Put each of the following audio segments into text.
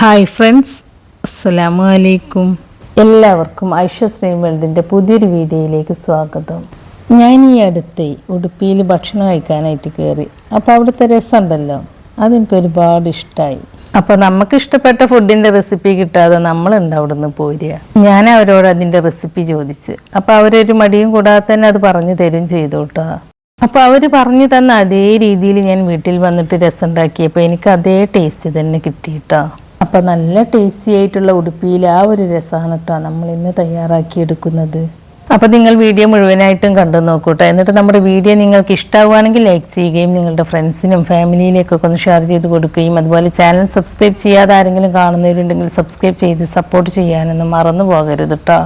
Hi friends അസ്സലാമു അലൈക്കും എല്ലാവർക്കും ഐഷ ശ്രീമന്ദിന്റെ വേൾഡിന്റെ പുതിയൊരു വീഡിയോയിലേക്ക് സ്വാഗതം. ഞാൻ ഈ അടുത്ത് ഉടുപ്പിയിൽ ഭക്ഷണം കഴിക്കാനായിട്ട് കയറി അപ്പോൾ അവിടുത്തെ രസമുണ്ടല്ലോ. അതെനിക്ക് ഒരുപാട് ഇഷ്ടമായി അപ്പോൾ നമുക്ക് ഇഷ്ടപ്പെട്ട ഫുഡിന്റെ റെസിപ്പി കിട്ടാതെ നമ്മളുണ്ട് അവിടെ നിന്ന് പോരുക. ഞാൻ അവരോട് അതിന്റെ റെസിപ്പി ചോദിച്ച്. അപ്പോൾ അവരൊരു മടിയും കൂടാതെ തന്നെ അത് പറഞ്ഞു തരും ചെയ്തോട്ടോ. അപ്പോൾ അവർ പറഞ്ഞു തന്ന അതേ രീതിയിൽ ഞാൻ വീട്ടിൽ വന്നിട്ട് രസം ഉണ്ടാക്കിയപ്പോൾ എനിക്ക് അതേ ടേസ്റ്റ് തന്നെ കിട്ടിയിട്ടോ. അപ്പോൾ നല്ല ടേസ്റ്റി ആയിട്ടുള്ള ഉടുപ്പിയിൽ ആ ഒരു രസമാണ് കേട്ടോ നമ്മൾ ഇന്ന് തയ്യാറാക്കിയെടുക്കുന്നത്. അപ്പോൾ നിങ്ങൾ വീഡിയോ മുഴുവനായിട്ടും കണ്ടു നോക്കൂട്ടോ. എന്നിട്ട് നമ്മുടെ വീഡിയോ നിങ്ങൾക്ക് ഇഷ്ടമാവുകയാണെങ്കിൽ ലൈക്ക് ചെയ്യുകയും നിങ്ങളുടെ ഫ്രണ്ട്സിനും ഫാമിലിയിലേക്കൊക്കെ ഒന്ന് ഷെയർ ചെയ്ത് കൊടുക്കുകയും അതുപോലെ ചാനൽ സബ്സ്ക്രൈബ് ചെയ്യാതെ ആരെങ്കിലും കാണുന്നവരുണ്ടെങ്കിൽ സബ്സ്ക്രൈബ് ചെയ്ത് സപ്പോർട്ട് ചെയ്യാനൊന്നും മറന്നു പോകരുത് കേട്ടോ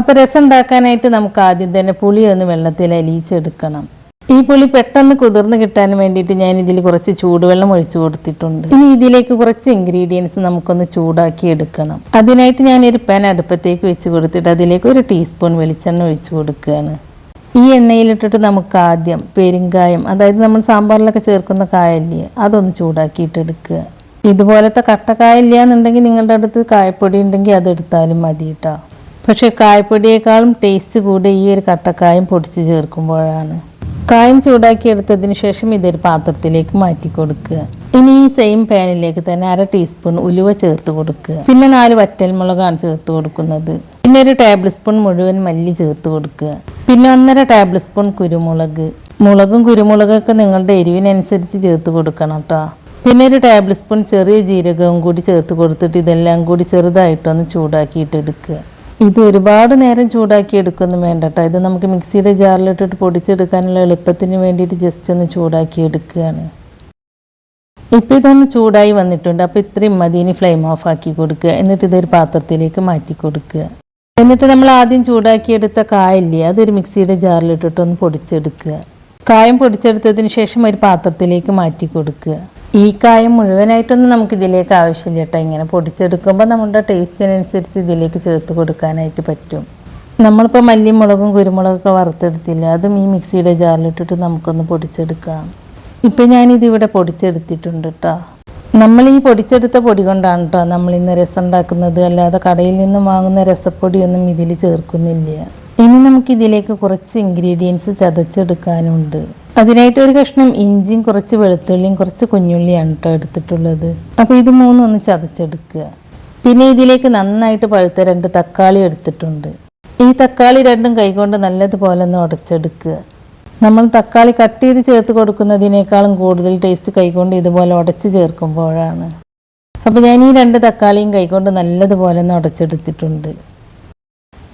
അപ്പോൾ രസം ഉണ്ടാക്കാനായിട്ട് നമുക്ക് ആദ്യം തന്നെ പുളി ഒന്ന് വെള്ളത്തിൽ അലിയിച്ചെടുക്കണം. ഈ പുളി പെട്ടെന്ന് കുതിർന്ന് കിട്ടാൻ വേണ്ടിയിട്ട് ഞാൻ ഇതിൽ കുറച്ച് ചൂടുവെള്ളം ഒഴിച്ചു കൊടുത്തിട്ടുണ്ട്. ഇനി ഇതിലേക്ക് കുറച്ച് ഇൻഗ്രീഡിയൻസ് നമുക്കൊന്ന് ചൂടാക്കി എടുക്കണം. അതിനായിട്ട് ഒരു പാൻ അടുപ്പത്തേക്ക് വെച്ച് കൊടുത്തിട്ട് അതിലേക്ക് ഒരു ടീസ്പൂൺ വെളിച്ചെണ്ണ ഒഴിച്ചു കൊടുക്കുകയാണ്. ഈ എണ്ണയിലിട്ടിട്ട് നമുക്ക് ആദ്യം പെരുങ്കായം അതായത് നമ്മൾ സാമ്പാറിലൊക്കെ ചേർക്കുന്ന കായല്ലേ അതൊന്ന് ചൂടാക്കിയിട്ടെടുക്കുക ഇതുപോലത്തെ കട്ടക്കായില്ല എന്നുണ്ടെങ്കിൽ നിങ്ങളുടെ അടുത്ത് കായപ്പൊടി ഉണ്ടെങ്കിൽ അതെടുത്താലും മതി കേട്ടോ പക്ഷേ കായപ്പൊടിയേക്കാളും ടേസ്റ്റ് കൂടെ ഈ ഒരു കട്ടക്കായം പൊടിച്ച് ചേർക്കുമ്പോഴാണ്. കായം ചൂടാക്കി എടുത്തതിന് ശേഷം ഇതൊരു പാത്രത്തിലേക്ക് മാറ്റി കൊടുക്കുക. ഇനി ഈ സെയിം പാനിലേക്ക് തന്നെ അര ടീസ്പൂൺ ഉലുവ ചേർത്ത് കൊടുക്കുക. പിന്നെ നാല് വറ്റൽമുളകാണ് ചേർത്ത് കൊടുക്കുന്നത്. പിന്നെ ഒരു ടേബിൾ സ്പൂൺ മുഴുവൻ മല്ലി ചേർത്ത് കൊടുക്കുക. പിന്നെ ഒന്നര ടേബിൾ സ്പൂൺ കുരുമുളക്. മുളകും കുരുമുളകൊക്കെ നിങ്ങളുടെ എരിവിനനുസരിച്ച് ചേർത്ത് കൊടുക്കണം കേട്ടോ പിന്നെ ഒരു ടേബിൾ സ്പൂൺ ചെറിയ ജീരകവും കൂടി ചേർത്ത് കൊടുത്തിട്ട് ഇതെല്ലാം കൂടി ചെറുതായിട്ടൊന്ന് ചൂടാക്കിയിട്ട് എടുക്കുക. ഇത് ഒരുപാട് നേരം ചൂടാക്കി എടുക്കൊന്നും വേണ്ട കേട്ടോ ഇത് നമുക്ക് മിക്സിയുടെ ജാറിലിട്ടിട്ട് പൊടിച്ചെടുക്കാനുള്ള എളുപ്പത്തിന് വേണ്ടിയിട്ട് ജസ്റ്റ് ഒന്ന് ചൂടാക്കി എടുക്കുകയാണ്. ഇപ്പം ഇതൊന്ന് ചൂടായി വന്നിട്ടുണ്ട്. അപ്പോൾ ഇത്രയും മതി. ഇനി ഫ്ലെയിം ഓഫ് ആക്കി കൊടുക്കുക. എന്നിട്ട് ഇതൊരു പാത്രത്തിലേക്ക് മാറ്റി കൊടുക്കുക. എന്നിട്ട് നമ്മൾ ആദ്യം ചൂടാക്കിയെടുത്ത കായല്ലേ അതൊരു മിക്സിയുടെ ജാറിലിട്ടിട്ട് ഒന്ന് പൊടിച്ചെടുക്കുക. കായം പൊടിച്ചെടുത്തതിന് ശേഷം ഒരു പാത്രത്തിലേക്ക് മാറ്റി കൊടുക്കുക. ഈ കായം മുഴുവനായിട്ടൊന്നും നമുക്ക് ഇതിലേക്ക് ആവശ്യമില്ല കേട്ടോ. ഇങ്ങനെ പൊടിച്ചെടുക്കുമ്പോൾ നമ്മുടെ ടേസ്റ്റിനനുസരിച്ച് ഇതിലേക്ക് ചേർത്ത് കൊടുക്കാനായിട്ട് പറ്റും. നമ്മളിപ്പോൾ മല്ലിമുളകും മുളകും കുരുമുളകൊക്കെ വറുത്തെടുത്തില്ല അതും ഈ മിക്സിയുടെ ജാറിലിട്ടിട്ട് നമുക്കൊന്ന് പൊടിച്ചെടുക്കാം. ഇപ്പം ഞാനിതിവിടെ പൊടിച്ചെടുത്തിട്ടുണ്ട് കേട്ടോ. നമ്മൾ ഈ പൊടിച്ചെടുത്ത പൊടി കൊണ്ടാണ് കേട്ടോ നമ്മൾ ഇന്ന് രസം ഉണ്ടാക്കുന്നത് അല്ലാതെ കടയിൽ നിന്നും വാങ്ങുന്ന രസപ്പൊടിയൊന്നും ഇതിൽ ചേർക്കുന്നില്ല. ഇനി നമുക്കിതിലേക്ക് കുറച്ച് ഇൻഗ്രീഡിയൻസ് ചതച്ചെടുക്കാനുണ്ട്. അതിനായിട്ട് ഒരു കഷ്ണം ഇഞ്ചിയും കുറച്ച് വെളുത്തുള്ളിയും കുറച്ച് കുഞ്ഞുള്ളിയാണ് കേട്ടോ എടുത്തിട്ടുള്ളത്. അപ്പോൾ ഇത് മൂന്നും ഒന്ന് ചതച്ചെടുക്കുക. പിന്നെ ഇതിലേക്ക് നന്നായിട്ട് പഴുത്ത രണ്ട് തക്കാളി എടുത്തിട്ടുണ്ട്. ഈ തക്കാളി രണ്ടും കൈകൊണ്ട് നല്ലതുപോലെ ഒന്ന് ഉടച്ചെടുക്കുക. നമ്മൾ തക്കാളി കട്ട് ചെയ്ത് ചേർത്ത് കൊടുക്കുന്നതിനേക്കാളും കൂടുതൽ ടേസ്റ്റ് കൈകൊണ്ട് ഇതുപോലെ ഉടച്ച് ചേർക്കുമ്പോഴാണ്. അപ്പോൾ ഞാൻ ഈ രണ്ട് തക്കാളിയും കൈകൊണ്ട് നല്ലതുപോലെ ഒന്ന് ഉടച്ചെടുത്തിട്ടുണ്ട്.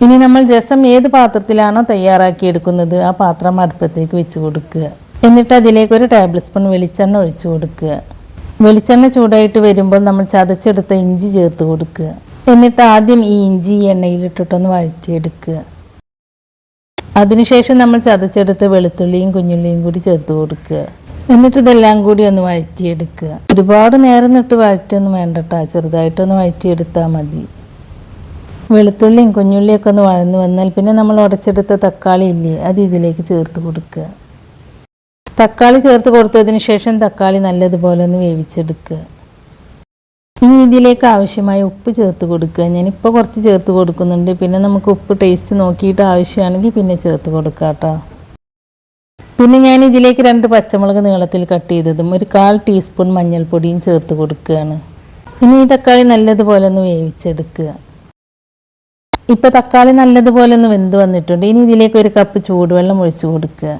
ഇനി നമ്മൾ രസം ഏത് പാത്രത്തിലാണോ തയ്യാറാക്കി എടുക്കുന്നത് ആ പാത്രം അടുപ്പത്തേക്ക് വെച്ച് കൊടുക്കുക. എന്നിട്ട് അതിലേക്ക് ഒരു ടേബിൾ സ്പൂൺ വെളിച്ചെണ്ണ ഒഴിച്ചു കൊടുക്കുക. വെളിച്ചെണ്ണ ചൂടായിട്ട് വരുമ്പോൾ നമ്മൾ ചതച്ചെടുത്ത ഇഞ്ചി ചേർത്ത് കൊടുക്കുക. എന്നിട്ട് ആദ്യം ഈ ഇഞ്ചി ഈ എണ്ണയിലിട്ടിട്ടൊന്ന് വഴറ്റിയെടുക്കുക. അതിനുശേഷം നമ്മൾ ചതച്ചെടുത്ത വെളുത്തുള്ളിയും കുഞ്ഞുള്ളിയും കൂടി ചേർത്ത് കൊടുക്കുക. എന്നിട്ട് ഇതെല്ലാം കൂടി ഒന്ന് വഴറ്റിയെടുക്കുക. ഒരുപാട് നേരം നിട്ട് വഴറ്റിയൊന്നും വേണ്ട കേട്ടോ ചെറുതായിട്ടൊന്ന് വഴറ്റിയെടുത്താൽ മതി. വെളുത്തുള്ളിയും കുഞ്ഞുള്ളിയൊക്കെ ഒന്ന് വഴന്ന് വന്നാൽ പിന്നെ നമ്മൾ ഉടച്ചെടുത്ത തക്കാളി ഇല്ലേ അത് ഇതിലേക്ക് ചേർത്ത് കൊടുക്കുക. തക്കാളി ചേർത്ത് കൊടുത്തതിന് ശേഷം തക്കാളി നല്ലതുപോലെ ഒന്ന് വേവിച്ചെടുക്കുക. ഇനി ഇതിലേക്ക് ആവശ്യമായ ഉപ്പ് ചേർത്ത് കൊടുക്കുക. ഞാനിപ്പോൾ കുറച്ച് ചേർത്ത് കൊടുക്കുന്നുണ്ട്. പിന്നെ നമുക്ക് ഉപ്പ് ടേസ്റ്റ് നോക്കിയിട്ട് ആവശ്യമാണെങ്കിൽ പിന്നെ ചേർത്ത് കൊടുക്കുക കേട്ടോ. പിന്നെ ഞാൻ ഇതിലേക്ക് രണ്ട് പച്ചമുളക് നീളത്തിൽ കട്ട് ചെയ്തതും ഒരു കാൽ ടീസ്പൂൺ മഞ്ഞൾപ്പൊടിയും ചേർത്ത് കൊടുക്കുകയാണ്. ഇനി ഈ തക്കാളി നല്ലതുപോലെ ഒന്ന് വേവിച്ചെടുക്കുക. ഇപ്പൊ തക്കാളി നല്ലതുപോലെ ഒന്ന് വെന്ത് വന്നിട്ടുണ്ട്. ഇനി ഇതിലേക്ക് ഒരു കപ്പ് ചൂടുവെള്ളം ഒഴിച്ചു കൊടുക്കുക.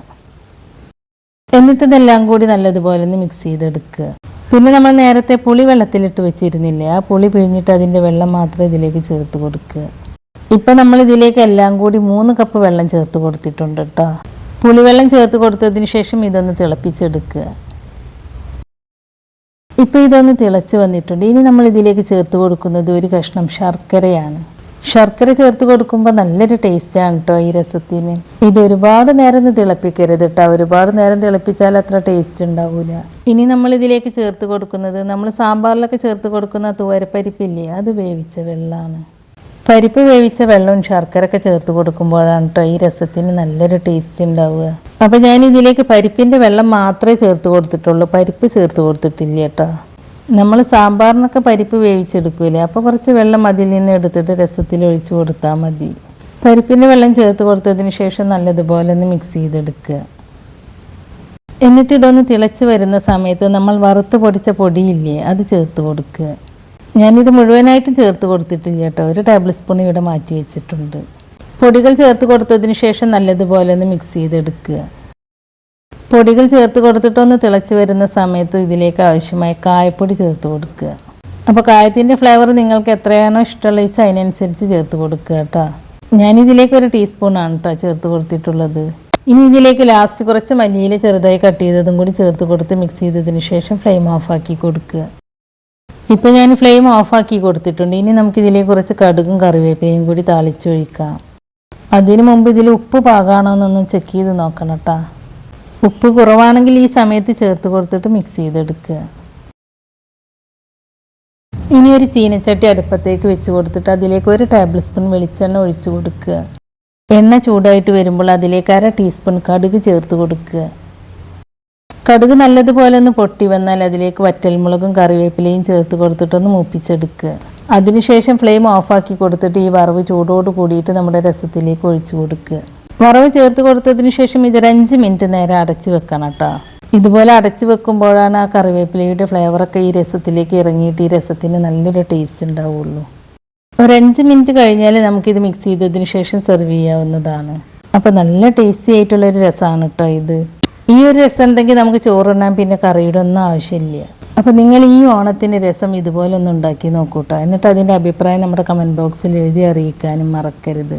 എന്നിട്ട് ഇതെല്ലാം കൂടി നല്ലതുപോലെ ഒന്ന് മിക്സ് ചെയ്തെടുക്കുക. പിന്നെ നമ്മൾ നേരത്തെ പുളി വെള്ളത്തിലിട്ട് വെച്ചിരുന്നില്ലേ? ആ പുളി പിഴിഞ്ഞിട്ട് അതിന്റെ വെള്ളം മാത്രം ഇതിലേക്ക് ചേർത്ത് കൊടുക്കുക. ഇപ്പം നമ്മൾ ഇതിലേക്ക് എല്ലാം കൂടി മൂന്ന് കപ്പ് വെള്ളം ചേർത്ത് കൊടുത്തിട്ടുണ്ട് കേട്ടോ പുളിവെള്ളം ചേർത്ത് കൊടുത്തതിന് ശേഷം ഇതൊന്ന് തിളപ്പിച്ചെടുക്കുക. ഇപ്പം ഇതൊന്ന് തിളച്ച് വന്നിട്ടുണ്ട്. ഇനി നമ്മൾ ഇതിലേക്ക് ചേർത്ത് കൊടുക്കുന്നത് ഒരു കഷ്ണം ശർക്കരയാണ്. ശർക്കര ചേർത്ത് കൊടുക്കുമ്പോൾ നല്ലൊരു ടേസ്റ്റാണ് കേട്ടോ ഈ രസത്തിന്. ഇത് ഒരുപാട് നേരം തിളപ്പിക്കരുത് കേട്ടോ ഒരുപാട് നേരം തിളപ്പിച്ചാൽ അത്ര ടേസ്റ്റ് ഉണ്ടാവില്ല ഇനി നമ്മൾ ഇതിലേക്ക് ചേർത്ത് കൊടുക്കുന്നത് നമ്മൾ സാമ്പാറിലൊക്കെ ചേർത്ത് കൊടുക്കുന്ന തുവരപ്പരിപ്പില്ലേ അത് വേവിച്ച വെള്ളമാണ് പരിപ്പ് വേവിച്ച വെള്ളവും ശർക്കരയൊക്കെ ചേർത്ത് കൊടുക്കുമ്പോഴാണ് കേട്ടോ ഈ രസത്തിന് നല്ലൊരു ടേസ്റ്റ് ഉണ്ടാവുക. അപ്പോൾ ഞാൻ ഇതിലേക്ക് പരിപ്പിന്റെ വെള്ളം മാത്രമേ ചേർത്ത് കൊടുത്തിട്ടുള്ളൂ. പരിപ്പ് ചേർത്ത് കൊടുത്തിട്ടില്ല കേട്ടോ നമ്മൾ സാമ്പാറിനൊക്കെ പരിപ്പ് വേവിച്ചെടുക്കൂലേ? അപ്പോൾ കുറച്ച് വെള്ളം അതിൽ നിന്ന് എടുത്തിട്ട് രസത്തിൽ ഒഴിച്ച് കൊടുത്താൽ മതി. പരിപ്പിന്റെ വെള്ളം ചേർത്ത് കൊടുത്തതിന് ശേഷം നല്ലതുപോലെ ഒന്ന് മിക്സ് ചെയ്തെടുക്കുക. എന്നിട്ട് ഇതൊന്ന് തിളച്ച് വരുന്ന സമയത്ത് നമ്മൾ വറുത്ത് പൊടിച്ച പൊടിയില്ലേ അത് ചേർത്ത് കൊടുക്കുക. ഞാനിത് മുഴുവനായിട്ടും ചേർത്ത് കൊടുത്തിട്ടില്ല കേട്ടോ. ഒരു ടേബിൾ സ്പൂൺ ഇവിടെ മാറ്റി വെച്ചിട്ടുണ്ട്. പൊടികൾ ചേർത്ത് കൊടുത്തതിന് ശേഷം നല്ലതുപോലെ ഒന്ന് മിക്സ് ചെയ്തെടുക്കുക. പൊടികൾ ചേർത്ത് കൊടുത്തിട്ടൊന്ന് തിളച്ച് വരുന്ന സമയത്ത് ഇതിലേക്ക് ആവശ്യമായ കായപ്പൊടി ചേർത്ത് കൊടുക്കുക. അപ്പോൾ കായത്തിന്റെ ഫ്ലേവർ നിങ്ങൾക്ക് എത്രയാണോ ഇഷ്ടമുള്ള വെച്ചാൽ അതിനനുസരിച്ച് ചേർത്ത് കൊടുക്കുക കേട്ടോ. ഞാനിതിലേക്ക് ഒരു ടീസ്പൂണാണ് കേട്ടോ ചേർത്ത് കൊടുത്തിട്ടുള്ളത്. ഇനി ഇതിലേക്ക് ലാസ്റ്റ് കുറച്ച് മല്ലിയില ചെറുതായി കട്ട് ചെയ്തതും കൂടി ചേർത്ത് കൊടുത്ത് മിക്സ് ചെയ്തതിന് ശേഷം ഫ്ലെയിം ഓഫാക്കി കൊടുക്കുക. ഇപ്പോൾ ഞാൻ ഫ്ലെയിം ഓഫാക്കി കൊടുത്തിട്ടുണ്ട്. ഇനി നമുക്കിതിലേക്ക് കുറച്ച് കടുകും കറിവേപ്പിലയും കൂടി താളിച്ചൊഴിക്കാം അതിനു മുമ്പ് ഇതിൽ ഉപ്പ് പാകാണോ എന്നൊന്ന് ചെക്ക് ചെയ്ത് നോക്കണം കേട്ടോ ഉപ്പ് കുറവാണെങ്കിൽ ഈ സമയത്ത് ചേർത്ത് കൊടുത്തിട്ട് മിക്സ് ചെയ്തെടുക്കുക. ഇനി ഒരു ചീനച്ചട്ടി അടുപ്പത്തേക്ക് വെച്ച് കൊടുത്തിട്ട് അതിലേക്ക് ഒരു ടേബിൾ സ്പൂൺ വെളിച്ചെണ്ണ ഒഴിച്ചു കൊടുക്കുക. എണ്ണ ചൂടായിട്ട് വരുമ്പോൾ അതിലേക്ക് അര ടീസ്പൂൺ കടുക് ചേർത്ത് കൊടുക്കുക. കടുക് നല്ലതുപോലെ ഒന്ന് പൊട്ടി വന്നാൽ അതിലേക്ക് വറ്റൽമുളകും കറിവേപ്പിലയും ചേർത്ത് കൊടുത്തിട്ടൊന്ന് മൂപ്പിച്ചെടുക്കുക. അതിനുശേഷം ഫ്ലെയിം ഓഫാക്കി കൊടുത്തിട്ട് ഈ വറവ് ചൂടോട് കൂടിയിട്ട് നമ്മുടെ രസത്തിലേക്ക് ഒഴിച്ചു കൊടുക്കുക. വറവ് ചേർത്ത് കൊടുത്തതിന് ശേഷം ഇതൊരു അഞ്ച് മിനിറ്റ് നേരം അടച്ച് വെക്കണം കേട്ടോ. ഇതുപോലെ അടച്ച് വെക്കുമ്പോഴാണ് ആ കറിവേപ്പിലയുടെ ഫ്ലേവറൊക്കെ ഈ രസത്തിലേക്ക് ഇറങ്ങിയിട്ട് ഈ രസത്തിന് നല്ലൊരു ടേസ്റ്റ് ഉണ്ടാവുള്ളൂ. ഒരു അഞ്ച് മിനിറ്റ് കഴിഞ്ഞാൽ നമുക്കിത് മിക്സ് ചെയ്തതിന് ശേഷം സെർവ് ചെയ്യാവുന്നതാണ്. അപ്പോൾ നല്ല ടേസ്റ്റി ആയിട്ടുള്ളൊരു രസമാണ് കേട്ടോ ഇത്. ഈ ഒരു രസം ഉണ്ടെങ്കിൽ നമുക്ക് ചോറുണ്ണാൻ പിന്നെ കറിയുടെ ഒന്നും ആവശ്യമില്ല. അപ്പോൾ നിങ്ങൾ ഈ ഓണത്തിന് രസം ഇതുപോലെ ഒന്ന് ഉണ്ടാക്കി നോക്കൂട്ടോ എന്നിട്ട് അതിന്റെ അഭിപ്രായം നമ്മുടെ കമന്റ് ബോക്സിൽ എഴുതി അറിയിക്കാനും മറക്കരുത്.